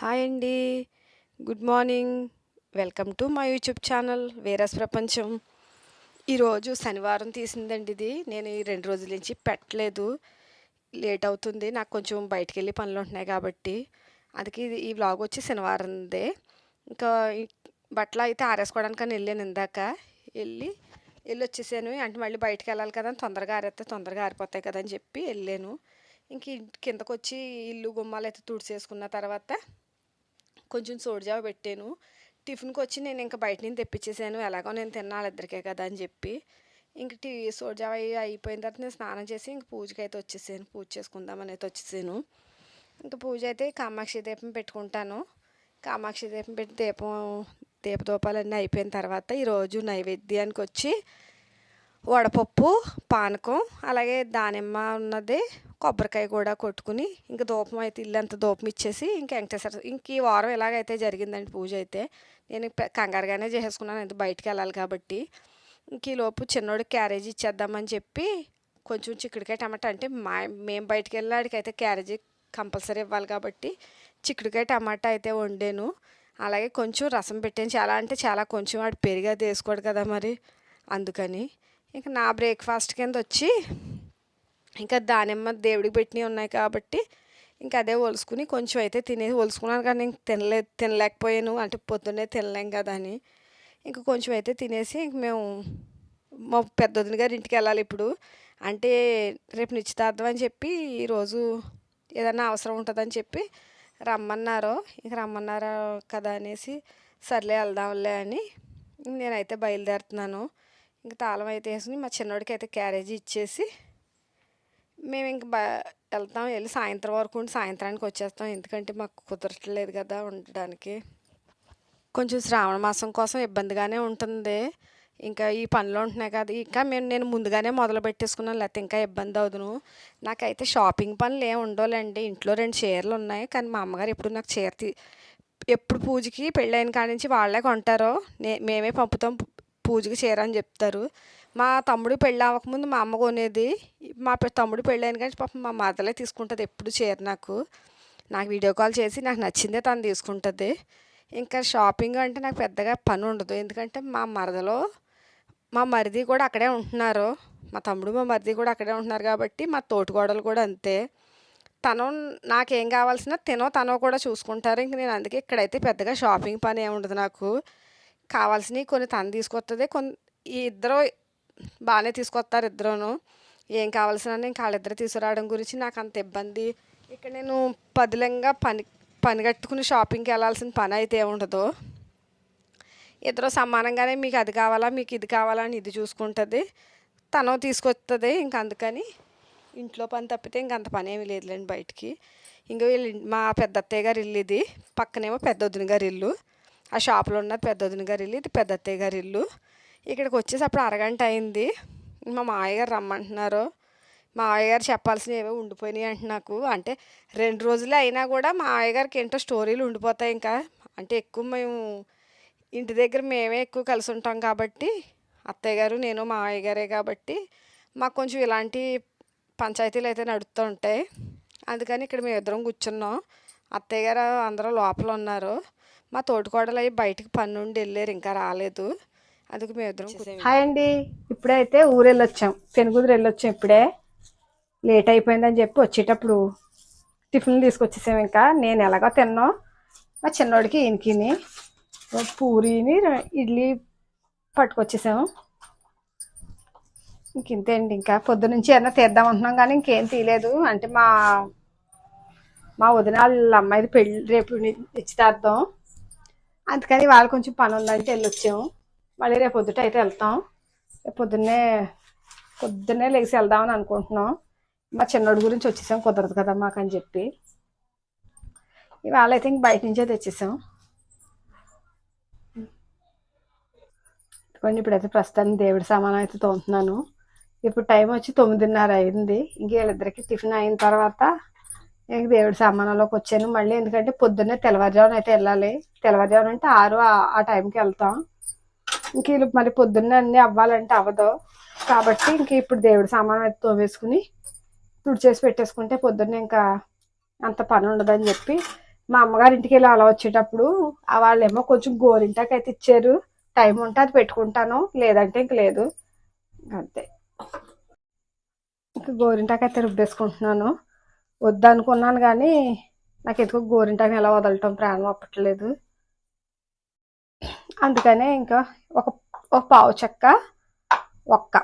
Hi అండి. Good morning. Welcome to my YouTube channel వేరస్ ప్రపంచం. ఈరోజు శనివారం తీసిందండి ఇది. నేను ఈ రెండు రోజుల నుంచి పెట్టలేదు. లేట్ అవుతుంది. నాకు కొంచెం బయటికి వెళ్ళి పనులు ఉంటున్నాయి కాబట్టి. అందుకే ఇది ఈ వ్లాగ్ వచ్చి శనివారందే. ఇంకా బట్టలు అయితే ఆరేసుకోవడానికని వెళ్ళాను ఇందాక. వెళ్ళి వెళ్ళి వచ్చేసాను. అంటే మళ్ళీ బయటికి వెళ్ళాలి కదా అని తొందరగా ఆరేస్తే తొందరగా ఆరిపోతాయి కదా అని చెప్పి వెళ్ళాను. ఇంక కిందకు వచ్చి ఇల్లు గుమ్మాలు అయితే తుడిచేసుకున్న తర్వాత కొంచెం సోడిజావ పెట్టాను. టిఫిన్కి వచ్చి నేను ఇంకా బయట నుంచి తెప్పించేసాను ఎలాగో నేను తిన్నాను ఇద్దరికే కదా అని చెప్పి. ఇంక టీ సోడిజావ అయిపోయిన తర్వాత నేను స్నానం చేసి ఇంక పూజకి అయితే వచ్చేసాను. పూజ చేసుకుందామని అయితే వచ్చేసాను. ఇంకా పూజ అయితే కామాక్షి దీపం పెట్టుకుంటాను. కామాక్షి దీపం పెట్టి దీపం దీపదూపాలన్నీ అయిపోయిన తర్వాత ఈరోజు నైవేద్యానికి వచ్చి వడపప్పు పానకం అలాగే దానిమ్మ ఉన్నది కొబ్బరికాయ కూడా కొట్టుకుని ఇంక ధూపం అయితే ఇల్లంత ధూపం ఇచ్చేసి ఇంకా వెంకటేశ్వర ఇంక ఈ వారం ఎలాగైతే జరిగిందండి పూజ అయితే నేను కంగారుగానే చేసేసుకున్నాను. అయితే బయటికి వెళ్ళాలి కాబట్టి ఇంక ఈలోపు చిన్నోడు క్యారేజ్ క్యారేజీ ఇచ్చేద్దామని చెప్పి కొంచెం చిక్కుడుకాయ టమాటా అంటే మా మేము బయటికి వెళ్ళాడికైతే క్యారేజీ కంపల్సరీ ఇవ్వాలి కాబట్టి చిక్కుడుకాయ టమాటా అయితే వండాను. అలాగే కొంచెం రసం పెట్టాను. చాలా అంటే చాలా కొంచెం వాడు పెరిగా తీసుకోడు కదా మరి అందుకని. ఇక నా బ్రేక్ఫాస్ట్ కింద వచ్చి ఇంకా దానిమ్మ దేవుడికి పెట్టినవి ఉన్నాయి కాబట్టి ఇంకా అదే ఒలుసుకుని కొంచెం అయితే తినేసి ఒలుసుకున్నాను కానీ ఇంక తినలే తినలేకపోయాను. అంటే పొద్దున్నే తినలేం కదా అని. ఇంకా కొంచెం అయితే తినేసి ఇంక మేము మా పెద్దొదిన గారి ఇంటికి వెళ్ళాలి ఇప్పుడు. అంటే రేపు నిశ్చితార్థం అని చెప్పి ఈరోజు ఏదైనా అవసరం ఉంటుందని చెప్పి రమ్మన్నారు. ఇంక రమ్మన్నారు కదా అనేసి సర్లే వెళ్దాంలే అని నేనైతే బయలుదేరుతున్నాను. ఇంకా తాళం అయితే వేసుకుని మా చిన్నోడికి అయితే క్యారేజీ ఇచ్చేసి మేము ఇంక బ వెళ్తాం వెళ్ళి సాయంత్రం వరకు ఉండి సాయంత్రానికి వచ్చేస్తాం. ఎందుకంటే మాకు కుదరట్లేదు కదా ఉండడానికి. కొంచెం శ్రావణ మాసం కోసం ఇబ్బందిగానే ఉంటుంది. ఇంకా ఈ పనులు ఉంటున్నాయి కదా. ఇంకా మేము నేను ముందుగానే మొదలు పెట్టేసుకున్నాను. లేకపోతే ఇంకా ఇబ్బంది అవుదును. నాకైతే షాపింగ్ పనులు ఏమి ఉండవులేండి. ఇంట్లో రెండు చీరలు ఉన్నాయి. కానీ మా అమ్మగారు ఎప్పుడు నాకు చీర తీ ఎప్పుడు పూజకి పెళ్ళైన కాడి నుంచి వాళ్ళే కొంటారో. నే మేమే పంపుతాం. పూజకి చీర అని చెప్తారు. మా తమ్ముడు పెళ్ళి అవ్వకముందు మా అమ్మ కొనేది. మా తమ్ముడు పెళ్ళైన కానీ పాపం మా మదలే తీసుకుంటుంది ఎప్పుడు చీర నాకు. నాకు వీడియో కాల్ చేసి నాకు నచ్చిందే తను తీసుకుంటుంది. ఇంకా షాపింగ్ అంటే నాకు పెద్దగా పని ఉండదు. ఎందుకంటే మా మరదలో మా మరిది కూడా అక్కడే ఉంటున్నారు. మా తమ్ముడు మా మరిది కూడా అక్కడే ఉంటున్నారు కాబట్టి మా తోటికోడలు కూడా అంతే. తను నాకేం కావాల్సిన తినో తనో కూడా చూసుకుంటారు. ఇంక నేను అందుకే ఇక్కడైతే పెద్దగా షాపింగ్ పని ఏమి ఉండదు నాకు. కావాల్సినవి కొన్ని తను తీసుకొస్తుంది కొన్ని ఈ ఇద్దరు బాగానే తీసుకొస్తారు ఇద్దరును. ఏం కావాల్సిన ఇంకా వాళ్ళిద్దరు తీసుకురావడం గురించి నాకు అంత ఇబ్బంది. ఇక్కడ నేను పదిలంగా పని పని కట్టుకుని షాపింగ్కి వెళ్ళాల్సిన పని అయితే ఉండదు ఇద్దరు సమానంగానే మీకు అది కావాలా మీకు ఇది కావాలా అని ఇది చూసుకుంటుంది. తను తీసుకొస్తుంది ఇంక అందుకని ఇంట్లో పని తప్పితే ఇంక అంత పని ఏమీ లేదులేండి బయటికి. ఇంక వీళ్ళు మా పెద్ద అత్తయ్య గారి ఇల్లు ఇది పక్కనేమో పెద్ద వదిన గారి ఇల్లు. ఆ షాప్లో ఉన్నది పెద్ద వదిన గారి ఇల్లు ఇది పెద్ద అత్తయ్య గారి ఇల్లు. ఇక్కడికి వచ్చేసి అప్పుడు అరగంట అయింది. మా మామయ్య రమ్మంటున్నారు. మా మామయ్య చెప్పాల్సినవి ఏవో ఉండిపోయినాయి అంటే నాకు. అంటే రెండు రోజులే అయినా కూడా మా మామయ్య ఏంటో స్టోరీలు ఉండిపోతాయి ఇంకా. అంటే ఎక్కువ మేము ఇంటి దగ్గర మేమే ఎక్కువ కలిసి ఉంటాం కాబట్టి అత్తయ్య గారు నేను మా మామయ్య గారే కాబట్టి మాకు కొంచెం ఇలాంటి పంచాయతీలు అయితే నడుస్తూ ఉంటాయి. అందుకని ఇక్కడ మేము ఇద్దరం కూర్చున్నాం. అత్తయ్య గారు అందరూ లోపల ఉన్నారు. మా తోటికోడలు అవి బయటికి పని నుండి వెళ్ళారు ఇంకా రాలేదు. అందుకు మేము ఇద్దరం కూర్చున్నాం. హాయ్ అండి. ఇప్పుడైతే ఊరు వెళ్ళొచ్చాం పెనుగుదురు వెళ్ళొచ్చాం ఇప్పుడే. లేట్ అయిపోయిందని చెప్పి వచ్చేటప్పుడు టిఫిన్ తీసుకొచ్చేసాం ఇంకా. నేను ఎలాగో తిన్నాను మా చిన్నోడికి ఈయనకిని ఓ పూరీని ఇడ్లీ పట్టుకొచ్చేసాము. ఇంకింతే అండి ఇంకా. పొద్దు నుంచి ఏదైనా తీద్దాం అంటున్నాం కానీ ఇంకేం తీయలేదు. అంటే మా మా వదిన వాళ్ళ అమ్మాయిది పెళ్ళి రేపు ని- నిశ్చితార్థం అందుకని వాళ్ళు కొంచెం పని ఉందంటే వెళ్ళొచ్చాము. మళ్ళీ రేపు పొద్దుట అయితే వెళ్తాం. రేపు పొద్దున్నే పొద్దున్నే లేచి వెళ్దామని అనుకుంటున్నాం. మా చిన్నోడి గురించి వచ్చేసాం కుదరదు కదా మాకు అని చెప్పి. ఇవాళ అయితే ఇంక బయట నుంచే తెచ్చేసాం. ఇదిగోండి ఇప్పుడైతే ప్రస్తుతానికి దేవుడి సామానం అయితే తోముతున్నాను. ఇప్పుడు టైం వచ్చి తొమ్మిదిన్నర అయింది. ఇంక వీళ్ళిద్దరికి టిఫిన్ అయిన తర్వాత దేవుడి సమానంలోకి వచ్చాను. మళ్ళీ ఎందుకంటే పొద్దున్నే తెల్లవారుజామున అయితే వెళ్ళాలి. తెల్లవారుజామున అంటే ఆరు ఆ- టైంకి వెళ్తాం. ఇంక మళ్ళీ మరి పొద్దున్నే అన్నీ అవ్వాలంటే అవ్వదు. కాబట్టి ఇంక ఇప్పుడు దేవుడి సామాన్ అయితే తోమేసుకుని తుడిచేసి పెట్టేసుకుంటే పొద్దున్నే ఇంకా అంత పని ఉండదని చెప్పి మా అమ్మగారి ఇంటికి వెళ్ళి అలా వచ్చేటప్పుడు వాళ్ళేమో కొంచెం గోరింటాకి అయితే ఇచ్చారు. టైం ఉంటే అది పెట్టుకుంటాను. లేదంటే ఇంక లేదు. అంతే. ఇంక గోరింటాకి అయితే రుబ్బేసుకుంటున్నాను. వద్దనుకున్నాను కానీ నాకు ఎందుకో గోరింటాకు ఎలా వదలటం ప్రాణం అప్పట్లేదు. అందుకనే ఇంకా ఒక ఒక పావు చెక్క ఒక్క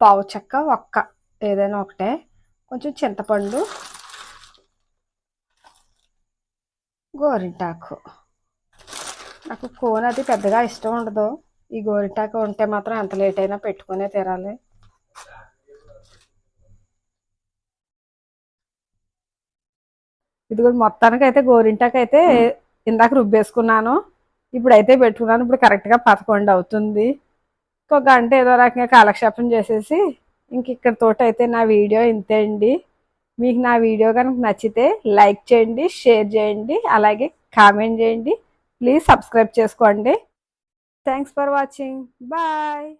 పావు చెక్క ఒక్క ఏదైనా ఒకటే. కొంచెం చింతపండు గోరింటాకు. నాకు కోన్ అది పెద్దగా ఇష్టం ఉండదు. ఈ గోరింటాకు ఉంటే మాత్రం ఎంత లేట్ అయినా పెట్టుకునే తీరాలి ఇది కూడా మొత్తానికి అయితే గోరింటాకు అయితే ఇందాక రుబ్బేసుకున్నాను. ఇప్పుడైతే పెట్టుకున్నాను. ఇప్పుడు కరెక్ట్గా పదకొండు అవుతుంది. ఇంకో గంట ఏదో రకంగా కాలక్షేపం చేసేసి ఇంక ఇక్కడ తోట అయితే నా వీడియో ఇంతే అండి. మీకు నా వీడియో కనుక నచ్చితే లైక్ చేయండి షేర్ చేయండి అలాగే కామెంట్ చేయండి. ప్లీజ్ సబ్స్క్రైబ్ చేసుకోండి. Thanks for watching. బాయ్.